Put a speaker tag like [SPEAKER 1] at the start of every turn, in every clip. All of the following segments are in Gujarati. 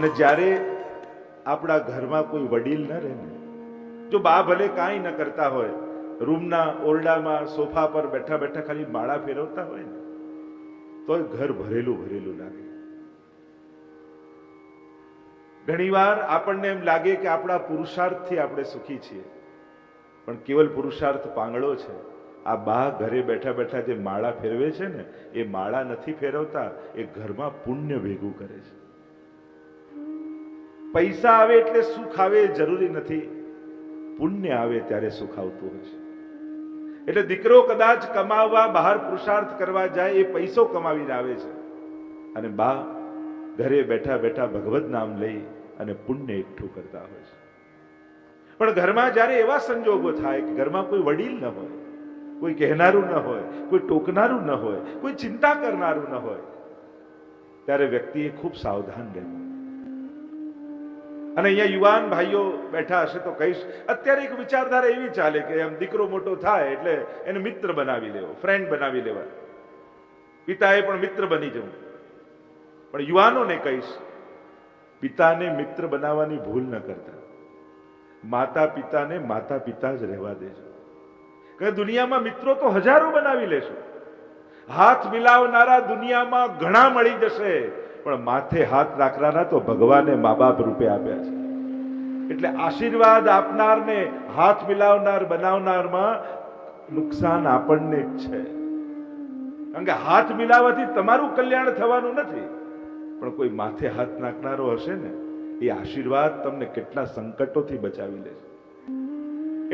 [SPEAKER 1] અને જ્યારે આપણા ઘરમાં કોઈ વડીલ ન રહે ને, જો બા ભલે કાંઈ ન કરતા હોય, રૂમના ઓરડામાં સોફા પર બેઠા બેઠા ખાલી માળા ફેરવતા હોય ને તોય ઘર ભરેલું ભરેલું લાગે. ઘણીવાર આપણને એમ લાગે કે આપણા પુરુષાર્થથી આપણે સુખી છીએ, પણ કેવલ પુરુષાર્થ પાંગળો છે. આ બા ઘરે બેઠા બેઠા જે માળા ફેરવે છે ને, એ માળા નથી ફેરવતા, એ ઘરમાં પુણ્ય ભેગું કરે છે. પૈસા આવે એટલે સુખ આવે જરૂરી નથી. પુણ્ય આવે ત્યારે સુખ આવતું હોય છે. એટલે દીકરો કદાચ કમાવવા, બહાર પુરુષાર્થ કરવા જાય, એ પૈસો કમાવીને આવે છે. અને બા ઘરે બેઠા બેઠા ભગવત નામ લઈ અને પુણ્ય એકઠું કરતા હોય છે. પણ ઘરમાં જ્યારે એવા સંજોગો થાય કે ઘરમાં કોઈ વડીલ ન હોય, કોઈ કહેનારું ન હોય, કોઈ ટોકનારું ન હોય, કોઈ ચિંતા કરનારું ન હોય, ત્યારે વ્યક્તિએ ખૂબ સાવધાન રહેવું અને અહીંયા યુવાન ભાઈઓ બેઠા હશે તો કહીશ, અત્યારે એક વિચારધારા એવી ચાલે કે એમ દીકરો મોટો થાય એટલે એને મિત્ર બનાવી લેવો ફ્રેન્ડ બનાવી લેવા. પિતાએ પણ મિત્ર બની જવું. પણ યુવાનોને કહીશ, પિતાને મિત્ર બનાવવાની ભૂલ ન કરતા. માતા પિતાને માતા પિતા જ રહેવા દેજો. કે દુનિયામાં મિત્રો તો હજારો બનાવી લેશો. હાથ મિલાવનારા દુનિયામાં ઘણા મળી જશે. પણ માથે હાથ રાખનારા તો ભગવાને મા બાપ રૂપે આપ્યા છે. એટલે આશીર્વાદ આપનારને, હાથ મિલાવનાર, બનાવનારમાં નુકસાન આપણને જ છે. કારણ કે હાથ મિલાવવાથી તમારું કલ્યાણ થવાનું નથી. પણ કોઈ માથે હાથ નાખનારો હશે ને, એ આશીર્વાદ તમને કેટલા સંકટોથી બચાવી લેશે.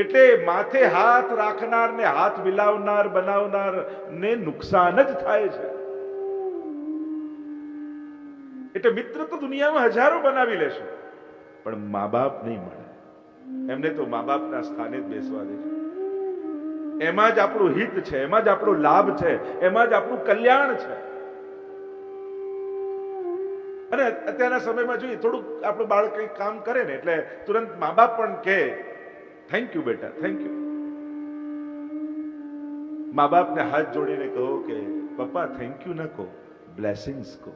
[SPEAKER 1] એટલે માથે હાથ રાખનાર ને હાથ મિલાવનાર બનાવનાર ને નુકસાન જ થાય છે. એટલે મિત્ર તો દુનિયામાં હજારો બનાવી લેશો. પણ મા બાપ નહીં મળે. એમને તો મા બાપના સ્થાને જ બેસવા દેજો એમાં જ આપણું હિત છે, એમાં જ આપણો લાભ છે, એમાં જ આપણું કલ્યાણ છે. અને અત્યારના સમયમાં જોઈએ, થોડુંક આપણું બાળક કંઈક કામ કરે ને, એટલે તુરંત મા બાપ પણ કહે થેન્ક યુ બેટા થેન્ક યુ મા બાપને હાથ જોડીને કહો કે, પપ્પા થેન્ક યુ ન કહો બ્લેસિંગ્સ કહો.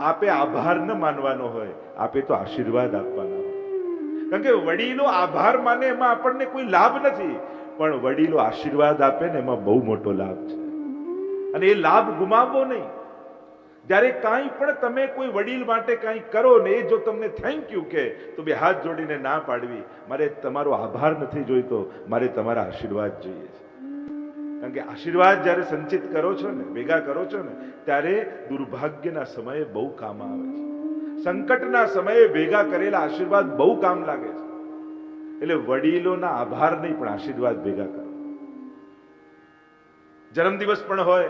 [SPEAKER 1] આપે આભાર ન માનવાનો હોય, આપે તો આશીર્વાદ આપવાના કારણ કે વડીલો આભાર માને એમાં આપણને કોઈ લાભ નથી, પણ વડીલો આશીર્વાદ આપે ને એમાં બહુ મોટો લાભ છે. અને એ લાભ ગુમાવવો નહીં. જ્યારે કાંઈ પણ તમે કોઈ વડીલ માટે કાંઈ કરો ને એ જો તમને થેન્ક યુ કે તો બે હાથ જોડીને ના પાડવી. મારે તમારો આભાર નથી જોઈતો, મારે તમારા આશીર્વાદ જોઈએ છે. કારણ કે આશીર્વાદ જ્યારે સંચિત કરો છો ને, ભેગા કરો છો ને, ત્યારે દુર્ભાગ્યના સમયે બહુ કામ આવે છે. સંકટના સમયે ભેગા કરેલા આશીર્વાદ બહુ કામ લાગે છે. એટલે વડીલોના આભાર નહીં, પણ આશીર્વાદ ભેગા કરો. જન્મદિવસ પણ હોય,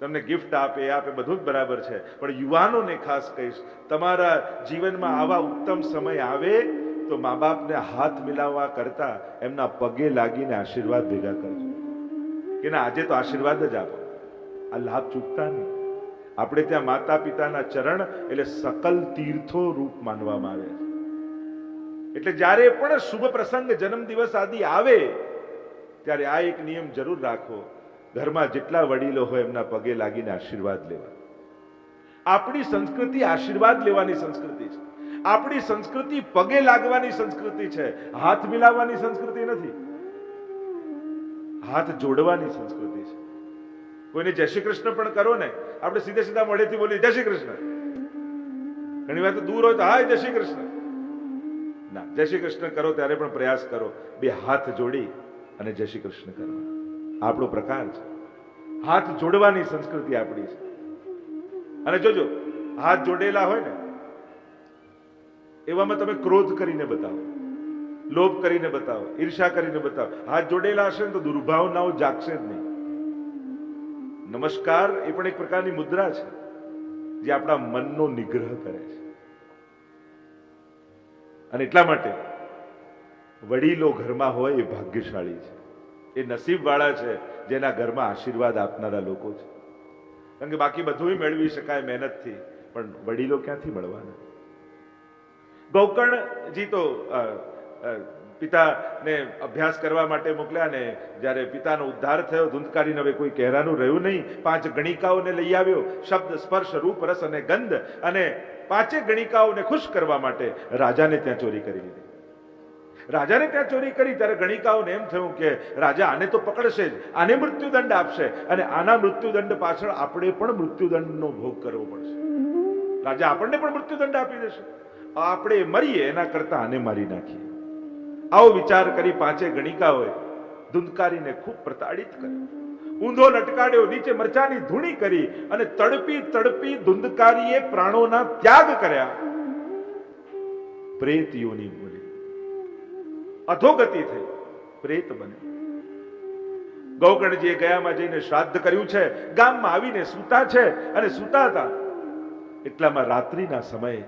[SPEAKER 1] તમને ગિફ્ટ આપે આપે બધું જ બરાબર છે. પણ યુવાનોને ખાસ કહીશ, તમારા જીવનમાં આવા ઉત્તમ સમય આવે તો મા બાપને હાથ મિલાવવા કરતા એમના પગે લાગીને આશીર્વાદ ભેગા કરજો. કે ના, આજે તો આશીર્વાદ જ આપો. આ લાભ ચૂકતા નહીં. આપણે ત્યાં માતા પિતાના ચરણ એટલે સકલ તીર્થો રૂપ માનવામાં આવે છે. એટલે જ્યારે પણ શુભ પ્રસંગ જન્મદિવસ આદિ આવે, ત્યારે આ એક નિયમ જરૂર રાખો. ઘરમાં જેટલા વડીલો હોય એમના પગે લાગીને આશીર્વાદ લેવા. આપણી સંસ્કૃતિ આશીર્વાદ લેવાની સંસ્કૃતિ છે. આપણી સંસ્કૃતિ પગે લાગવાની સંસ્કૃતિ છે. હાથ મિલાવવાની સંસ્કૃતિ નથી. હાથ જોડવાની સંસ્કૃતિ છે. કોઈને જય શ્રી કૃષ્ણ પણ કરો ને, આપણે સીધે સીધા મળેથી બોલીએ, જય શ્રી કૃષ્ણ. ઘણી વાર તો દૂર હોય તો, હાય, જય શ્રી કૃષ્ણ. ના, જય શ્રી કૃષ્ણ કરો ત્યારે પણ પ્રયાસ કરો. બે હાથ જોડી અને જય શ્રી કૃષ્ણ કરો. આપણો પ્રકાર છે. હાથ જોડવાની સંસ્કૃતિ આપણી છે. અને જોજો, હાથ જોડેલા હોય ને, એવામાં તમે ક્રોધ કરીને બતાવો. લોભ કરીને બતાવો, ઈર્ષા કરીને બતાવો. હાથ જોડેલા હશે ને તો દુર્ભાવનાઓ જાગશે જ નહીં. નમસ્કાર એ પણ એક પ્રકારની મુદ્રા છે, જે આપણા મનનો નિગ્રહ કરે છે. અને એટલા માટે વડીલો ઘરમાં હોય એ ભાગ્યશાળી છે. એ નસીબવાળા છે, જેના ઘરમાં આશીર્વાદ આપનારા લોકો છે. કારણ કે બાકી બધું મેળવી શકાય મહેનતથી, પણ વડીલો ક્યાંથી મળવાના? ગૌકર્ણજી તો પિતાને અભ્યાસ કરવા માટે મોકલ્યા ને જ્યારે પિતાનો ઉદ્ધાર થયો, ધૂંધકારીને હવે કોઈ કહેરાનું રહ્યું નહીં. પાંચ ગણિકાઓને લઈ આવ્યો. શબ્દ, સ્પર્શ, રૂપ, રસ અને ગંધ અને પાંચે ગણિકાઓને ખુશ કરવા માટે રાજાને ત્યાં ચોરી કરી લીધી. રાજાને ત્યાં ચોરી કરી ત્યારે ગણિકાઓને એમ થયું કે રાજા આને તો પકડશે જ. આને મૃત્યુદંડ આપશે અને આના મૃત્યુદંડ પાછળ આપણે પણ મૃત્યુદંડનો ભોગ કરવો પડશે. રાજા આપણને પણ મૃત્યુદંડ આપી દેશે. આપણે મરીએ એના કરતા આને મારી નાખીએ. આવો વિચાર કરી પાંચે ગણિકાઓએ ધુંધકારીને ખૂબ પ્રતાડિત કર્યો. ઊંધો લટકાડ્યો, નીચે મરચાની ધૂણી કરી અને તડપી તડપી ધુંધકારીએ પ્રાણોના ત્યાગ કર્યા. પ્રેત બોલી. અધોગતિ થઈ. પ્રેત બને. ગૌગણજીએ ગયામાં જઈને શ્રાદ્ધ કર્યું છે. ગામમાં આવીને સૂતા છે અને સૂતા હતા. એટલામાં રાત્રિના સમયે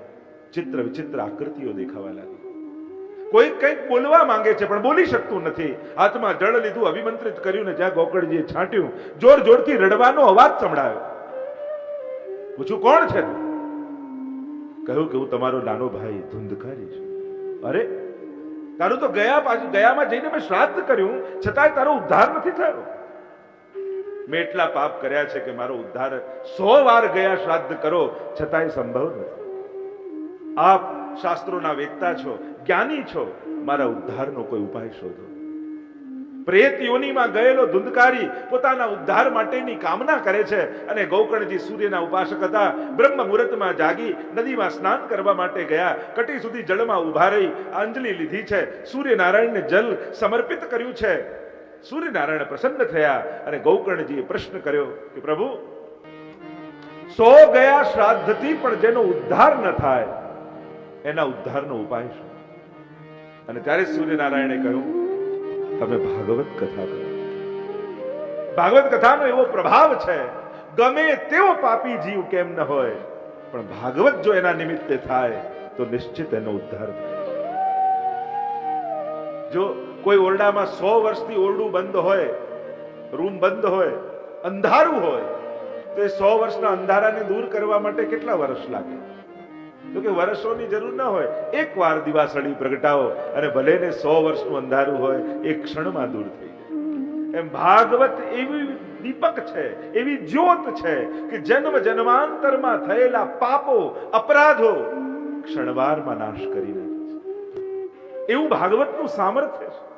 [SPEAKER 1] ચિત્ર વિચિત્ર આકૃતિઓ દેખાવા લાગી. કોઈ કંઈક બોલવા માંગે છે, પણ બોલી શકતું નથી. હાથમાં જળ લીધું, અભિમંત્રિત કર્યું ને જ્યાં ગોકળજીએ છાંટ્યું, જોર જોરથી રડવાનો અવાજ સંભળાયો. પૂછું કોણ છે? કહ્યું કે હું તમારો નાનો ભાઈ ધુંધકારી છું. અરે, તારું તો ગયા પાછું ગયામાં જઈને મેં શ્રાદ્ધ કર્યું, છતાંય તારો ઉદ્ધાર નથી થયો. મેં એટલા પાપ કર્યા છે કે મારો ઉદ્ધાર સો વાર ગયા શ્રાદ્ધ કરો, છતાંય સંભવ નથી. આપ શાસ્ત્રોના વેદતા છો, જ્ઞાની છો, મારા ઉદ્ધારનો કોઈ ઉપાય શોધો. પ્રેત યોનીમાં ગયેલો ધુંધકારી પોતાના ઉદ્ધાર માટેની કામના કરે છે અને ગૌકર્ણજી સૂર્યના ઉપાસક હતા. બ્રહ્મ મુહૂર્તમાં જાગી નદીમાં સ્નાન કરવા માટે ગયા. કટી સુધી જળમાં ઊભા રહી અંજલિ લીધી છે. સૂર્યનારાયણને જલ સમર્પિત કર્યું છે. સૂર્યનારાયણ પ્રસન્ન થયા અને ગૌકર્ણજીએ પ્રશ્ન કર્યો કે પ્રભુ, સો ગયા શ્રાદ્ધથી પણ જેનો ઉદ્ધાર ન થાય એના ઉદ્ધારનો ઉપાય શું? અને ત્યારે સૂર્યનારાયણે કહ્યું, તમે ભાગવત કથા કરો. ભાગવત કથાનો એવો પ્રભાવ છે, ગમે તેવો પાપી જીવ કેમ ન હોય, પણ ભાગવત જો એના નિમિત્તે થાય, તો નિશ્ચિત એનો ઉદ્ધાર થાય. જો કોઈ ઓરડામાં સો વર્ષથી ઓરડું બંધ હોય, રૂમ બંધ હોય, અંધારું હોય, તો એ સો વર્ષના અંધારાને દૂર કરવા માટે કેટલા વર્ષ લાગે? કે વર્ષોની જરૂર ન હોય. એક વાર દિવાસળી પ્રગટાવો અને ભલે ને સો વર્ષનું અંધારું હોય એ ક્ષણમાં દૂર થઈ જાય. એમ ભાગવત એવી દીપક છે, એવી જ્યોત છે કે જન્મ જન્માંતરમાં થયેલા પાપો, અપરાધો ક્ષણવારમાં નાશ કરી નાખે છે. એવું ભાગવતનું સામર્થ્ય છે.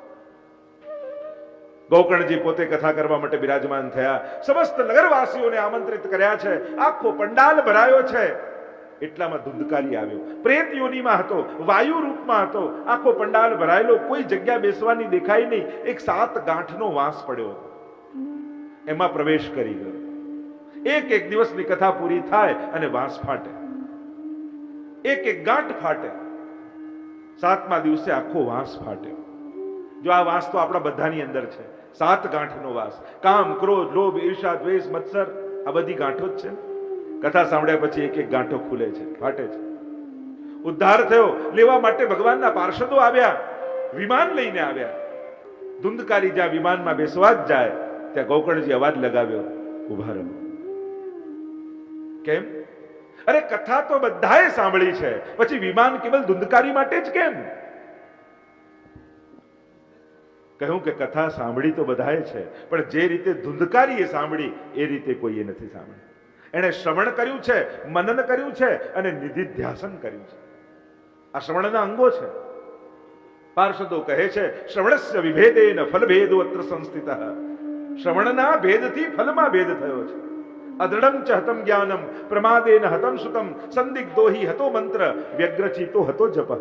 [SPEAKER 1] ગોકર્ણજી પોતે કથા કરવા માટે બિરાજમાન થયા. સમસ્ત નગરવાસીઓને આમંત્રિત કર્યા છે. આખો પંડાલ ભરાયો છે. એટલામાં ધુંધકારી આવ્યો. પ્રેત યોનીમાં હતો, વાયુ રૂપમાં હતો. આખો પંડાલ ભરાયેલો, કોઈ જગ્યા બેસવાની દેખાય નહીં. એક સાત ગાંઠનો વાંસ પડ્યો એમાં પ્રવેશ કરી ગયો. એક એક દિવસની કથા પૂરી થાય અને વાંસ ફાટે. એક એક ગાંઠ ફાટે. સાતમા દિવસે આખો વાંસ ફાટ્યો. જો આ વાસ તો આપણા બધાની અંદર છે. સાત ગાંઠનો વાસ. કામ, ક્રોધ, લોભ ઈર્ષા દ્વેષ, મત્સર, આ બધી ગાંઠો જ છે. કથા સાંભળ્યા પછી એક એક ગાંઠો ખુલે છે, ફાટે છે. ઉદ્ધાર થયો, લેવા માટે ભગવાનના પાર્ષદો આવ્યા, વિમાન લઈને આવ્યા. ધુંધકારી જ્યાં વિમાનમાં બેસવા જ જાય, ત્યાં ગોકર્ણજી અવાજ લગાવ્યો, ઊભા રહો. કેમ? અરે કથા તો બધાએ સાંભળી છે, પછી વિમાન કેવલ ધુંધકારી માટે જ કેમ? કહ્યું કે કથા સાંભળી તો બધાએ છે, પણ જે રીતે ધુંધકારીએ સાંભળી, એ રીતે કોઈએ નથી સાંભળી. એણે શ્રવણ કર્યું છે, મનન કર્યું છે અને નિધિધ્યાસન કર્યું છે. આ શ્રવણના અંગો છે. પાર્ષદો કહે છે, શ્રવણસ્ય વિભેદેન ફલભેદો અત્ર સંસ્થિત. શ્રવણના ભેદથી ફલમાં ભેદ થયો છે. અદૃઢમ ચ હતમ જ્ઞાનમ, પ્રમાદેન હતમ સુતમ, સંદિગ્ધો હિ હતો મંત્ર, વ્યગ્રચિતો હતો જપ.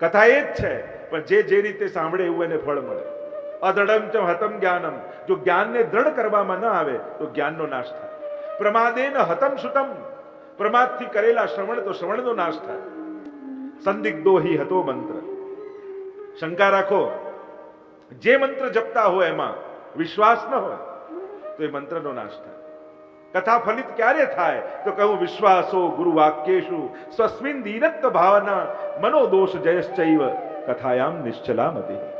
[SPEAKER 1] કથા એ જ છે, પણ જે જે રીતે સાંભળે એવું એને ફળ મળે. અદૃઢમ ચ હતમ જ્ઞાનમ. જો જ્ઞાનને દ્રઢ કરવામાં ન આવે, તો જ્ઞાનનો નાશ થાય. પ્રમાદેન હતમ સુતમ. પ્રમાદથી કરેલા શ્રવણ, તો શ્રવણનો નાશ થાય. સંદિગ્ધો હિ હતો મંત્ર. શંકા રાખો, જે મંત્ર જપતા હોય એમાં વિશ્વાસ ન હોય, તો એ મંત્રનો નાશ થાય. કથા ફલિત ક્યારે થાય? તો કહું, વિશ્વાસો ગુરુ વાક્યેશુ સ્વસ્મિન દીનત્વ ભાવના મનોદોષ જયશ્ચૈવ કથાયામ નિશ્ચલામતી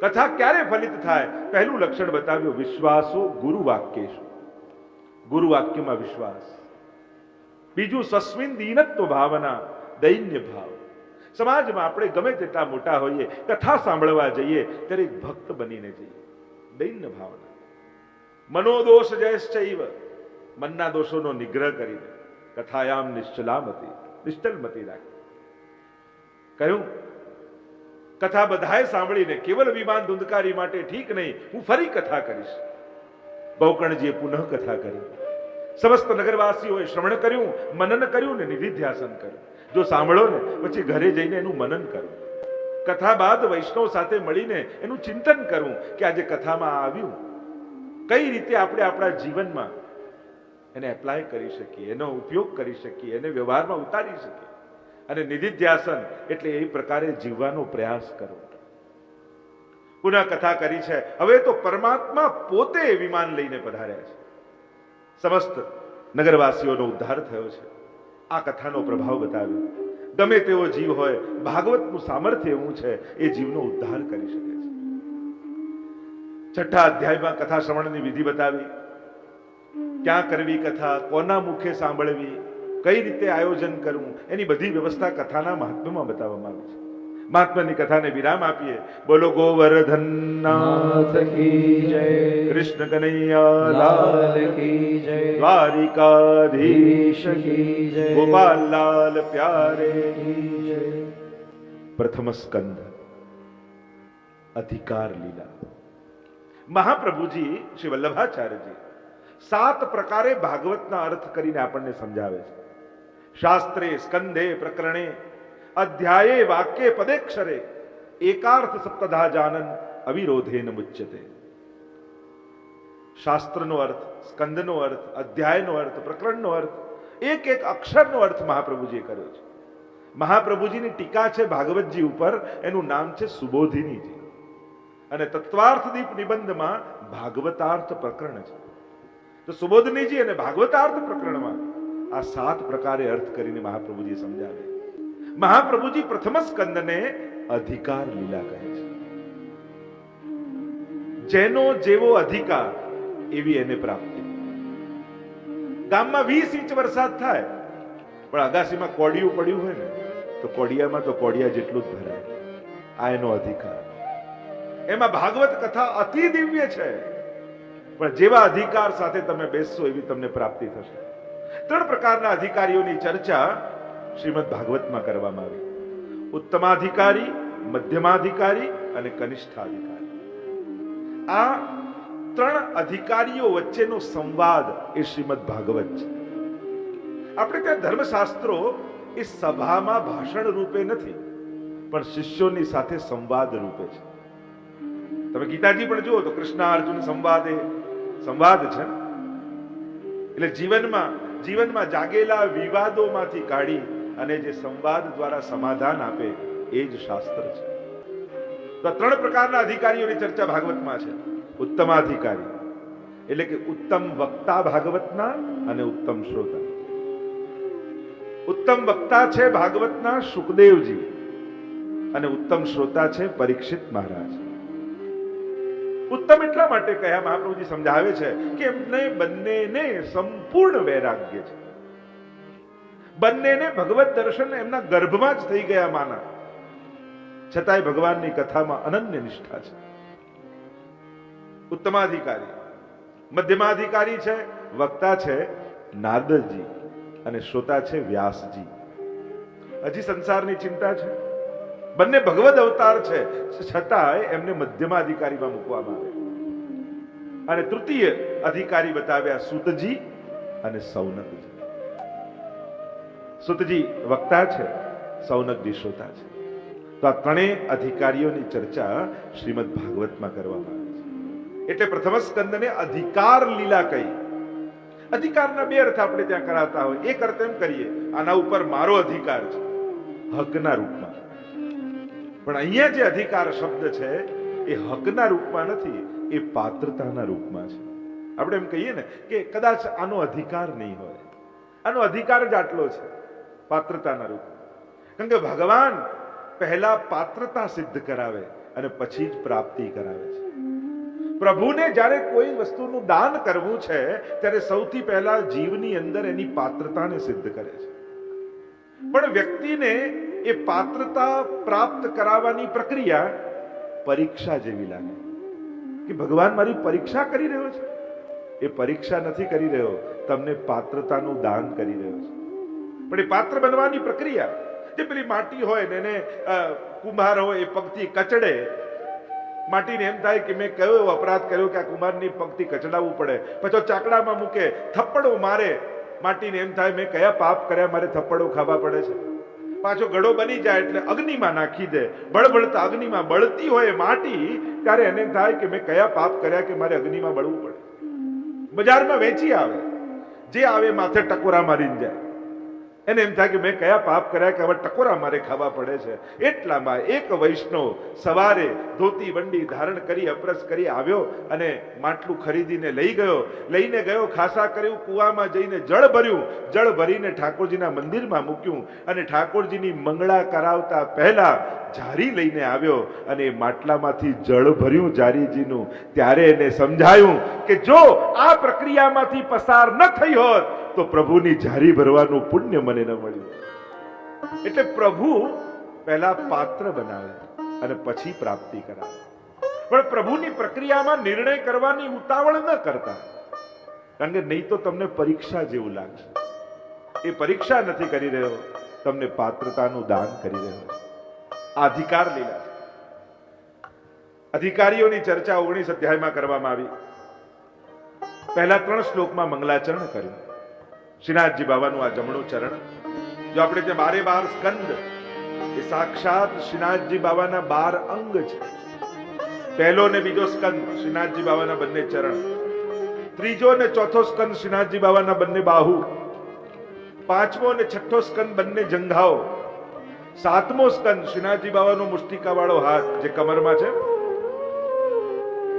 [SPEAKER 1] કથા ક્યારે ફલિત થાય? પહેલું લક્ષણ બતાવ્યું, વિશ્વાસો ગુરુ વાક્યેશુ ગુરુ વાક્યમાં વિશ્વાસ. બીજું સસ્મિન દીનત્વ ભાવના, દૈન્ય ભાવ. સમાજમાં આપણે ગમે તેટલા મોટા હોઈએ, કથા સાંભળવા જઈએ ત્યારે એક ભક્ત બનીને જઈએ. દૈન્ય ભાવના. મનોદોષ જયશ્ચૈવ. મનના દોષોનો નિગ્રહ કરીને કથાયામ નિશ્ચલામતી, નિશ્ચલમતી રાખી. કહ્યું કથા બધાએ સાંભળીને કેવલ વિમાન ધુંધકારી માટે ઠીક નહીં, હું ફરી કથા કરીશ. બહુકણજીએ પુનઃ કથા કરી. સમસ્ત નગરવાસીઓએ શ્રવણ કર્યું, મનન કર્યું ને નિધિધ્યાસન કર્યું. જો સાંભળો ને, પછી ઘરે જઈને એનું મનન કરવું કથા બાદ વૈષ્ણવ સાથે મળીને એનું ચિંતન કરવું કે આજે કથામાં આવ્યું. કઈ રીતે આપણે આપણા જીવનમાં એને એપ્લાય કરી શકીએ, એનો ઉપયોગ કરી શકીએ, એને વ્યવહારમાં ઉતારી શકીએ. અને નિધિધ્યાસન એટલે એ પ્રકારે જીવવાનો પ્રયાસ કરવો. પુનઃ કથા કરી છે, હવે તો પરમાત્મા પોતે વિમાન લઈને પધાર્યા છે. સમસ્ત નગરવાસીઓનો ઉદ્ધાર થયો છે. આ કથાનો પ્રભાવ બતાવ્યો. ગમે તેવો જીવ હોય, ભાગવતનું સામર્થ્ય એવું છે, એ જીવનો ઉદ્ધાર કરી શકે છે. છઠ્ઠા અધ્યાયમાં કથા શ્રવણની વિધિ બતાવી. ક્યાં કરવી કથા, કોના મુખે સાંભળવી કઈ રીતે આયોજન કરવું? એની બધી વ્યવસ્થા કથાના મહાત્મ્યમાં બતાવવામાં આવી છે. મહાત્માની કથાને વિરામ આપીએ. બોલો ગોવર્ધન કૃષ્ણ કનૈયા લાલ
[SPEAKER 2] જય.
[SPEAKER 1] દ્વારિકાધીશ
[SPEAKER 2] કી જય.
[SPEAKER 1] ગોપાલ લાલ પ્યારે પ્રથમ સ્કંદ. અધિકાર લીલા. મહાપ્રભુજી શ્રી વલ્લભાચાર્યજી સાત પ્રકારે ભાગવતના અર્થ કરીને આપણને સમજાવે છે. શાસ્ત્રે સ્કંદે પ્રકરણે અધ્યાયે વાક્ય પદેક્ષરે એકાર્થ સપ્તધા જાનન અવિરોધેન મુચ્યતે શાસ્ત્રનો અર્થ સ્કંદનો અર્થ અધ્યાયનો અર્થ પ્રકરણનો અર્થ એક એક અક્ષરનો અર્થ મહાપ્રભુજીએ કર્યો છે. મહાપ્રભુજીની ટીકા છે ભાગવતજી ઉપર એનું નામ છે સુબોધિનીજી અને તત્વાર્થ દીપ નિબંધમાં ભાગવતાર્થ પ્રકરણ છે। તો સુબોધનીજી અને ભાગવતાર્થ પ્રકરણમાં આ સાત પ્રકારે અર્થ કરીને મહાપ્રભુજી સમજાવે મહાપ્રભુજી પ્રથમ સ્કંદને અધિકાર લીલા કહે છે. જેનો જેવો અધિકાર એવી એને પ્રાપ્તિ. ગામમાં વીસ ઇંચ વરસાદ થાય, પણ અગાસીમાં કોડિયું પડ્યું હોય ને, તો કોડિયામાં તો કોડિયા જેટલું જ ભરાય. આ એનો અધિકાર. એમાં ભાગવત કથા અતિ દિવ્ય છે. પણ જેવા અધિકાર સાથે તમે બેસશો એવી તમને પ્રાપ્તિ થશે. ત્રણ પ્રકારના અધિકારીઓની ચર્ચા શ્રીમદ ભાગવતમાં કરવામાં આવી. ઉત્તમાધિકારી, મધ્યમાધિકારી અને કનિષ્ઠાધિકારી. આ ત્રણ અધિકારીઓ વચ્ચેનો સંવાદ એ શ્રીમદ ભાગવત છે. આપણે ત્યાં ધર્મશાસ્ત્રો એ સભામાં ભાષણ રૂપે નથી, પણ શિષ્યોની સાથે સંવાદ રૂપે છે. તમે ગીતાજી પણ જુઓ તો કૃષ્ણ અર્જુન સંવાદ એ સંવાદ છે એટલે જીવનમાં જીવનમાં જાગેલા વિવાદોમાંથી કાઢી અને જે સંવાદ દ્વારા સમાધાન આપે, એ જ શાસ્ત્ર છે. તો ત્રણ પ્રકારના અધિકારીઓની ચર્ચા ભાગવતમાં છે. ઉત્તમાધિકારી, એટલે કે ઉત્તમ વક્તા ભાગવતના અને ઉત્તમ શ્રોતા. ઉત્તમ વક્તા છે ભાગવતના સુખદેવજી અને ઉત્તમ શ્રોતા છે પરીક્ષિત મહારાજ. ઉત્તમ એટલા માટે કહ્યા મહાપ્રભુજી સમજાવે છે કે એમને બંનેને સંપૂર્ણ વૈરાગ્ય છે. બંનેને ભગવત દર્શન એમના ગર્ભમાં જ થઈ ગયા માના. છતાંય ભગવાનની કથામાં અનન્ય નિષ્ઠા છે. ઉત્તમાધિકારી, મધ્યમાધિકારી છે, વક્તા છે નારદજી અને શ્રોતા છે વ્યાસજી. હજી સંસારની ચિંતા છે? બંને ભગવદ અવતાર છે. છતાંય એમને મધ્યમાધિકારીમાં મૂકવામાં આવે. અને તૃતીય અધિકારી બતાવ્યા સુતજી અને સૌનકજી સુતજી વક્તા છે સૌનકજી શ્રોતા છે. તો આ ત્રણેય અધિકારીઓની ચર્ચા શ્રીમદ ભાગવતમાં કરવામાં આવે છે. એટલે પ્રથમ સ્કંદને અધિકાર લીલા કહી. અધિકારના બે અર્થ આપણે ત્યાં કરાતા હોય. એક અર્થ એમ કરીએ, આના ઉપર મારો અધિકાર છે. હકના રૂપમાં. પણ અહીંયા જે અધિકાર શબ્દ છે, એ હકના રૂપમાં નથી, એ પાત્રતાના રૂપમાં છે. આપણે એમ કહીએ ને કે કદાચ આનો અધિકાર નહીં હોય. આનો અધિકાર જ આટલો છે, પાત્રતાના રૂપમાં. કારણ કે ભગવાન પહેલા પાત્રતા સિદ્ધ કરાવે અને પછી જ પ્રાપ્તિ કરાવે છે. પ્રભુને જ્યારે કોઈ વસ્તુનું દાન કરવું છે, ત્યારે સૌથી પહેલા જીવની અંદર એની પાત્રતાને સિદ્ધ કરે છે. પણ વ્યક્તિને એ પાત્રતા પ્રાપ્ત કરાવવાની પ્રક્રિયા પરીક્ષા જેવી લાગે. કે ભગવાન મારી પરીક્ષા કરી રહ્યો છે? એ પરીક્ષા નથી કરી રહ્યો, તમને પાત્રતાનું દાન કરી રહ્યો છે. પણ એ પાત્ર બનવાની પ્રક્રિયા, જે પેલી માટી હોય ને એને કુંભાર હોય એ પગથી કચડે. માટીને એમ થાય કે મેં કયો એવો અપરાધ કર્યો કે આ કુંભારની પગથી કચડાવવું પડે. પછી ચાકડામાં મૂકે, થપ્પડો મારે. માટીને એમ થાય, મેં કયા પાપ કર્યા, મારે થપ્પડો ખાવા પડે છે? પાછો ગળો બની જાય એટલે અગ્નિમાં નાખી દે. બળબળતા અગ્નિમાં બળતી હોય માટી, ત્યારે એને થાય કે મેં કયા પાપ કર્યા કે મારે અગ્નિમાં બળવું પડે. બજારમાં વેચી આવે. જે આવે માથે ટકોરા મારીને જાય. એને એમ થાય કે મેં કયા પાપ કર્યા કે હવે ટકોરા મારે ખાવા પડે છે. એટલામાં એક વૈષ્ણવ સવારે ધોતી વંડી ધારણ કરી, અપરસ કરી આવ્યો અને માટલું ખરીદીને લઈ ગયો. લઈને ગયો, ખાસા કર્યું, કુવામાં જઈને જળ ભર્યું. જળ ભરીને ઠાકોરજીના મંદિરમાં મૂક્યું અને ઠાકોરજીની મંગળા કરાવતા પહેલા જારી લઈને આવ્યો અને એ માટલામાંથી જળ ભર્યું જારીજીનું ત્યારે એને સમજાયું કે જો આ પ્રક્રિયામાંથી પસાર ન થઈ હોત તો પ્રભુની જારી ભરવાનું પુણ્ય મને ન મળ્યું. એટલે પ્રભુ પહેલા પાત્ર બનાવે અને પછી પ્રાપ્તિ કરાવે. પણ પ્રભુની પ્રક્રિયામાં નિર્ણય કરવાની ઉતાવળ ન કરતા. કારણ કે નહીં તો તમને પરીક્ષા જેવું લાગશે. એ પરીક્ષા નથી કરી રહ્યો, તમને પાત્રતાનું દાન કરી રહ્યો. છે અધિકાર લીલા અધિકારીઓની ચર્ચા ઓગણીસ અધ્યાયમાં કરવામાં આવી. પહેલા ત્રણ શ્લોકમાં મંગલાચરણ કર્યું. શ્રીનાથજી બાબાનું આ જમણું ચરણ. જો આપણે ત્યાં બારે બાર સ્કંદ, એ સાક્ષાત શ્રીનાથજી બાબાના બાર અંગ છે. પહેલો ને બીજો સ્કંદ શ્રીનાથજી બાબાના બંને ચરણ. ત્રીજો ને ચોથો સ્કંદ શ્રીનાથજી બાબાના બંને બાહુ. પાંચમો ને છઠ્ઠો સ્કંદ બંને જંઘાઓ. સાતમો સ્કંદ શ્રીનાથજી બાબાનો મુષ્ટિકા વાળો હાથ જે કમરમાં છે.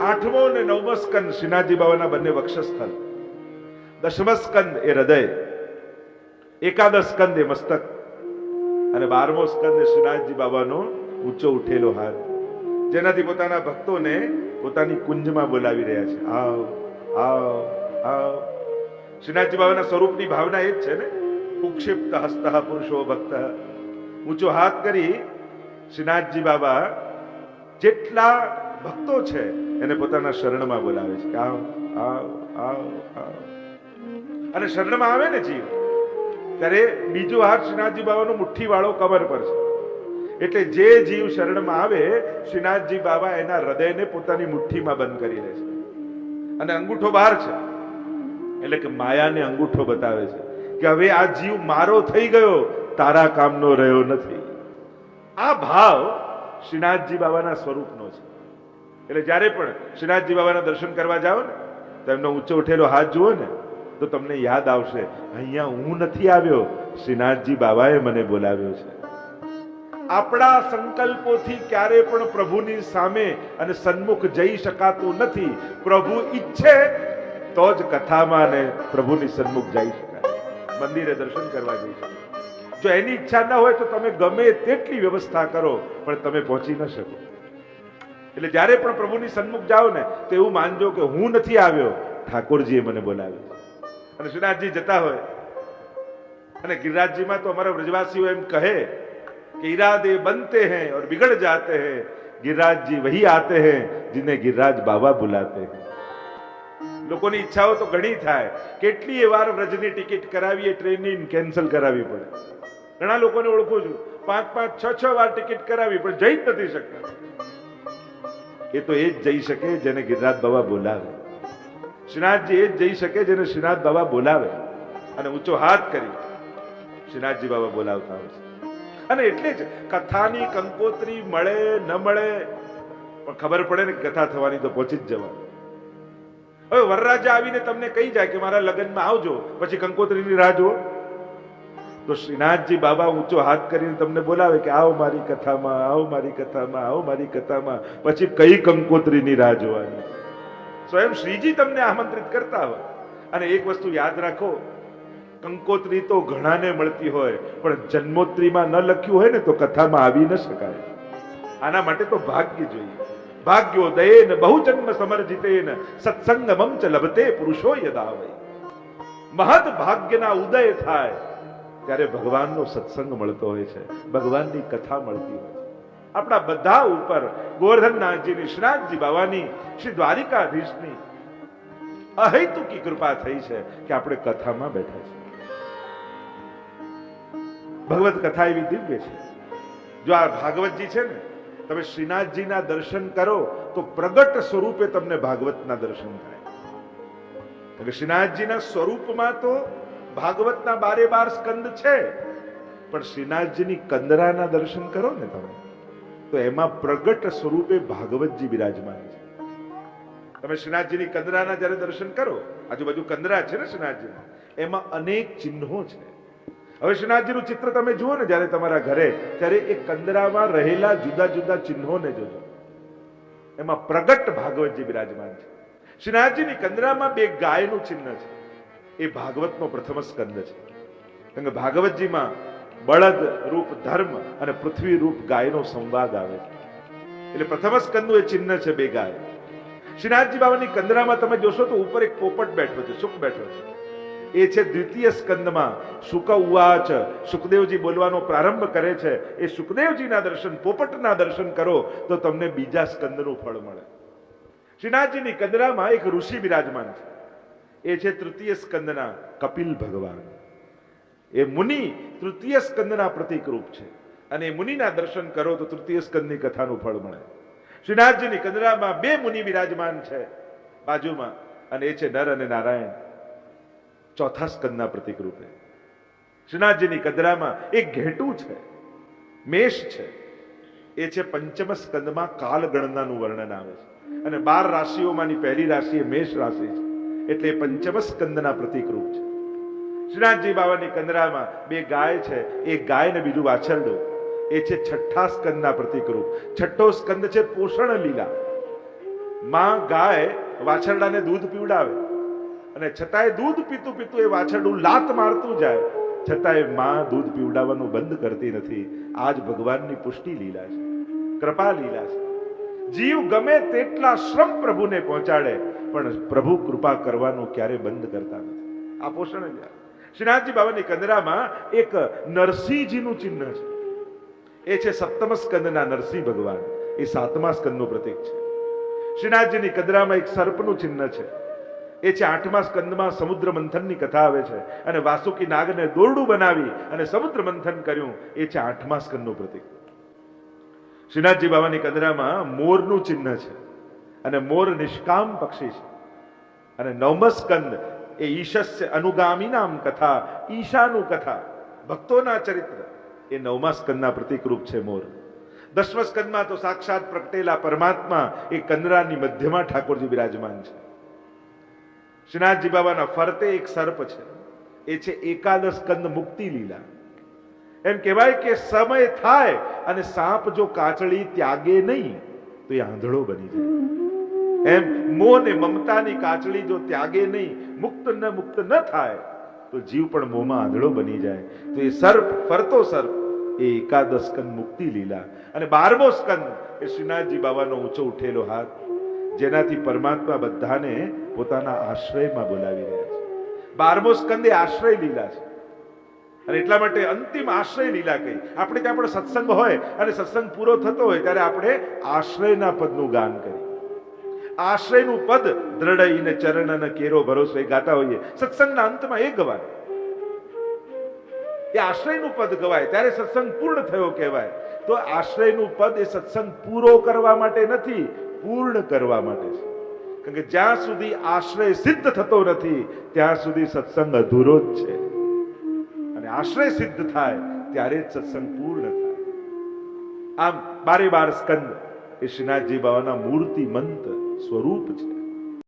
[SPEAKER 1] આઠમો ને નવમો સ્કંદ શ્રીનાથજી બાબાના બંને વક્ષસ્થળ. દશમ સ્કંદ એ હૃદય, એકાદશ સ્કંદ એ મસ્તક, અને બારમો સ્કંદ એ શ્રીનાથજી બાબાનો ઊંચો ઉઠેલો હાથ, જેનાથી પોતાના ભક્તોને પોતાની કુંજમાં બોલાવી રહ્યા છે. આવ આવ આવ. શ્રીનાથજી બાબાના સ્વરૂપની ભાવના એ જ છે ને? ઉક્ષિપ્ત હસ્ત પુરુષો ભક્ત. ઊંચો હાથ કરી શ્રીનાથજી બાબા જેટલા ભક્તો છે, એને પોતાના શરણમાં બોલાવે છે. આવ આવ આવ આવ. અને શરણમાં આવે ને જીવ, ત્યારે બીજો હાથ શ્રીનાથજી બાબાનો મુઠ્ઠી વાળો કબર પર છે. એટલે જે જીવ શરણમાં આવે, શ્રીનાથજી બાબા એના હૃદયને પોતાની મુઠ્ઠીમાં બંધ કરી લે છે. અને અંગૂઠો બહાર છે. એટલે કે માયાને અંગૂઠો બતાવે છે કે હવે આ જીવ મારો થઈ ગયો, તારા કામનો રહ્યો નથી. આ ભાવ શ્રીનાથજી બાબાના સ્વરૂપનો છે. એટલે જ્યારે પણ શ્રીનાથજી બાબાના દર્શન કરવા જાઓ ને, તો એમનો ઊંચો ઉઠેલો હાથ જુઓ ને તો તમને યાદ આવશે. અહીંયા હું નથી આવ્યો. શ્રીનાથજી બાબાએ મને બોલાવ્યો છે. આપણા સંકલ્પોથી ક્યારે પણ પ્રભુની સામે અને સન્મુખ જઈ શકાતું નથી. પ્રભુ ઈચ્છે તો જ કથામાં ને પ્રભુની સન્મુખ જઈ શકાય. મંદિરે દર્શન કરવા જઈ શકાય. જો એની ઈચ્છા ન હોય તો તમે ગમે તેટલી વ્યવસ્થા કરો, પણ તમે પહોંચી ન શકો. એટલે જ્યારે પણ પ્રભુની સન્મુખ જાઓ ને, તો એવું માનજો કે હું નથી આવ્યો. ઠાકોરજીએ મને બોલાવ્યો. અને શ્રીનાથજી જતા હોય અને ગિરિરાજજીમાં તો અમારા વ્રજવાસીઓ એમ કહે कि इरादे बनते हैं और बिगड़ जाते हैं गिरिराज जी वही आते हैं जिन्हें गिरिराज बाबा बुलाते हैं લોકોની ઈચ્છાઓ તો ઘણી થાય કેટલી વાર વ્રજની ટિકિટ કરાવીએ ટ્રેનની કેન્સલ કરાવવી પડે ઘણા લોકોને ઓળખું છું પાંચ પાંચ છ છ વાર ટિકિટ કરાવી પણ જઈ જ નથી શકતા એ તો એ જ જઈ શકે જેને ગિરિરાજ બાબા બોલાવે શ્રીનાથજી એ જ જઈ શકે જેને શ્રીનાથ બાબા બોલાવે. અને ઊંચો હાથ કરી શ્રીનાથજી બાબા બોલાવતા હોય છે. અને એટલે જ કથાની કંકોત્રી મળે, ન મળે, પણ ખબર પડે ને કથા થવાની તો પહોંચી જ જવાનું. હવે વરરાજા આવીને તમને કહી જાય કે મારા લગ્નમાં આવજો, પછી કંકોત્રીની રાહ જુઓ. તો શ્રીનાથજી બાબા ઊંચો હાથ કરીને તમને બોલાવે કે આવો મારી કથામાં, આવો મારી કથામાં, આવો મારી કથામાં, પછી કઈ કંકોત્રીની રાહ જોવાની? સ્વયં શ્રીજી તમને આમંત્રિત કરતા હોય. અને એક વસ્તુ યાદ રાખો, કંકોત્રી તો ઘણાને મળતી હોય, પણ જન્મોત્રીમાં ન લખ્યું હોય ને તો કથામાં આવી ન શકાય. આના માટે તો ભાગ્ય જોઈએ. ભાગ્યોદયેન બહુજન્મ સમર્જિતેન, સત્સંગમમ ચ લભતે પુરુષો યદા વૈ મહદ ભાગ્યના ઉદય થાય, ત્યારે ભગવાનનો સત્સંગ મળતો હોય છે. ભગવાનની કથા મળતી હોય છે. આપણા બધા ઉપર ગોવર્ધનનાથજીની શ્રીનાથજી બાવાની, શ્રી દ્વારિકાધીશની અહૈતુકી કૃપા થઈ છે કે આપણે કથામાં બેઠા છે ભગવત કથા એવી દિવ્ય છે. જો આ ભાગવતજી છે ને, તમે શ્રીનાથજીના દર્શન કરો તો પ્રગટ સ્વરૂપે તમને ભાગવતના દર્શન થાય. શ્રીનાથજીના સ્વરૂપમાં તો ભાગવતના બારે બાર સ્કંદ છે. પણ શ્રીનાથજીની કંદરાના દર્શન કરો ને તમે. તો એમાં પ્રગટ સ્વરૂપે ભાગવતજી બિરાજમાન છે. તમે શ્રીનાથજીની કંદરાના જ્યારે દર્શન કરો, આજુબાજુ કંદરા છે ને શ્રીનાથજીના, એમાં અનેક ચિહ્નો છે. હવે શ્રીનાથજીનું ચિત્ર તમે જુઓ ને જ્યારે તમારા ઘરે, ત્યારે એ કંદરામાં રહેલા જુદા જુદા ચિહ્નોને જોજો. એમાં પ્રગટ ભાગવતજી બિરાજમાન છે. શ્રીનાથજીની કંદરામાં બે ગાયનું ચિહ્ન છે. એ ભાગવતનો પ્રથમ સ્કંદ છે. કારણ કે ભાગવતજીમાં બળદ રૂપ ધર્મ અને પૃથ્વી રૂપ ગાયનો સંવાદ આવે. એટલે પ્રથમ સ્કંદનું એ ચિહ્ન છે બે ગાય. શ્રીનાથજી બાબાની કંદરામાં તમે જોશો તો ઉપર એક પોપટ બેઠો છે, સુખ બેઠો છે. એ છે દ્વિતીય સ્કંદમાં સુક ઉવાચ સુખદેવજી બોલવાનો પ્રારંભ કરે છે, એ સુખદેવજીના દર્શન, પોપટના દર્શન કરો, તો તમને બીજા સ્કંદનું ફળ મળે. શ્રીનાથજીની કંદરામાં એક ઋષિ બિરાજમાન છે. એ છે તૃતીય સ્કંદના કપિલ ભગવાન. એ મુનિ તૃતીય સ્કંદના પ્રતિકરૂપ છે. અને એ મુનિના દર્શન કરો તો તૃતીય સ્કંદની કથાનું ફળ મળે. શ્રીનાથજીની કંદરામાં બે મુનિ બિરાજમાન છે બાજુમાં, અને એ છે નર અને નારાયણ. ચોથા સ્કંદના પ્રતિક રૂપે. શ્રીનાથજીની કંદરામાં એક ઘેટું છે, મેષ છે. એ છે પંચમ સ્કંદમાં કાલ ગણનાનું વર્ણન આવે છે. અને બાર રાશિઓમાંની પહેલી રાશિ એ મેષ રાશિ છે. એટલે પંચમ સ્કંદના પ્રતિક રૂપ છે. શ્રીનાથજી બાબાની કંદરામાં બે ગાય છે. એ ગાય ને બીજું વાછરડું. એ છે છઠ્ઠા સ્કંદના પ્રતિકરૂપ છઠ્ઠો સ્કંદ છે પોષણ લીલા. માં ગાય વાછરડાને દૂધ પીવડાવે. અને છતાંય દૂધ પીતું પીતું એ વાછરડું લાત મારતું જાય. છતાંયમાં દૂધ પીવડાવવાનું બંધ કરતી નથી. આજ ભગવાનની પુષ્ટિ લીલા છે. કૃપા લીલા છે. જીવ ગમે તેટલા શ્રમ પ્રભુને પહોંચાડે, પણ પ્રભુ કૃપા કરવાનું ક્યારે બંધ કરતા નથી. આ પોષણ જ. શ્રીનાથજી બાબાની કંદરામાં એક નરસિંહજીનું ચિહ્ન છે. એ છે સપ્તમ સ્કંદના નરસિંહ ભગવાન. એ સાતમા સ્કંદનું પ્રતીક છે. શ્રીનાથજીની કંદરામાં એક સર્પનું ચિહ્ન છે. એ છે આઠમા સ્કંદમાં સમુદ્ર મંથનની કથા આવે છે. અને વાસુકી નાગને દોરડું બનાવી અને સમુદ્ર મંથન કર્યું. એ છે આઠમા સ્કંદનું પ્રતીક. શ્રીનાથજી બાબાની કંદરામાં મોરનું ચિહ્ન છે. અને મોર નિષ્કામ પક્ષી છે. અને નવમ સ્કંદ એ ઈશસ્ય અનુગામી નામ કથા ઈશાનું કથા ભક્તોના ચરિત્ર. એ નવમા સ્કંદના પ્રતિકરૂપ છે મોર. દસમ સ્કંદમાં તો સાક્ષાત પ્રગટેલા પરમાત્મા એ કંદરાની મધ્યમાં ઠાકોરજી બિરાજમાન છે. શ્રીનાથજી બાબાના ફરતે એક સર્પ છે. એ છે એકાદશ કંદ મુક્તિ લીલા. એમ કહેવાય કે સમય થાય અને સાપ જો કાચળી ત્યાગે નહીં, તો એ આંધળો બની જાય. એમ મોહ ને મમતાની કાચળી જો ત્યાગે નહીં, મુક્ત ન મુક્ત ન થાય, તો જીવ પણ મોહમાં આંધળો બની જાય. તો એ સર્પ, ફરતો સર્પ, એ એકાદશ સ્કંદ મુક્તિ લીલા. અને બારમો સ્કંદ, એ શ્રીનાથજી બાબાનો ઊંચો ઉઠેલો હાથ, જેનાથી પરમાત્મા બધાને પોતાના આશ્રયમાં બોલાવી રહ્યા છે. બારમો સ્કંદ એ આશ્રય લીલા છે. અને એટલા માટે અંતિમ આશ્રય લીલા કહી. આપણે ત્યાં પણ સત્સંગ હોય અને સત્સંગ પૂરો થતો હોય, ત્યારે આપણે આશ્રયના પદનું ગાન કરીએ. આશ્રયનું પદ દ્રઢઈને ચરણન કેરો ભરોસો એ ગાતા હોઈએ. સત્સંગના અંતમાં એ ગવાય એ આશ્રયનું પદ ગવાય, ત્યારે સત્સંગ પૂર્ણ થયો કહેવાય. તો આશ્રયનું પદ એ સત્સંગ પૂરો કરવા માટે નથી, પૂર્ણ કરવા માટે છે. કારણ કે જ્યાં સુધી આશ્રય સિદ્ધ થતો નથી, ત્યાં સુધી સત્સંગ અધૂરો જ છે. અને આશ્રય સિદ્ધ થાય, ત્યારે જ સત્સંગ પૂર્ણ થાય. આમ બારે બાર સ્કંદ એ શ્રીનાથજી બાવાના મૂર્તિમંત સ્વરૂપ છે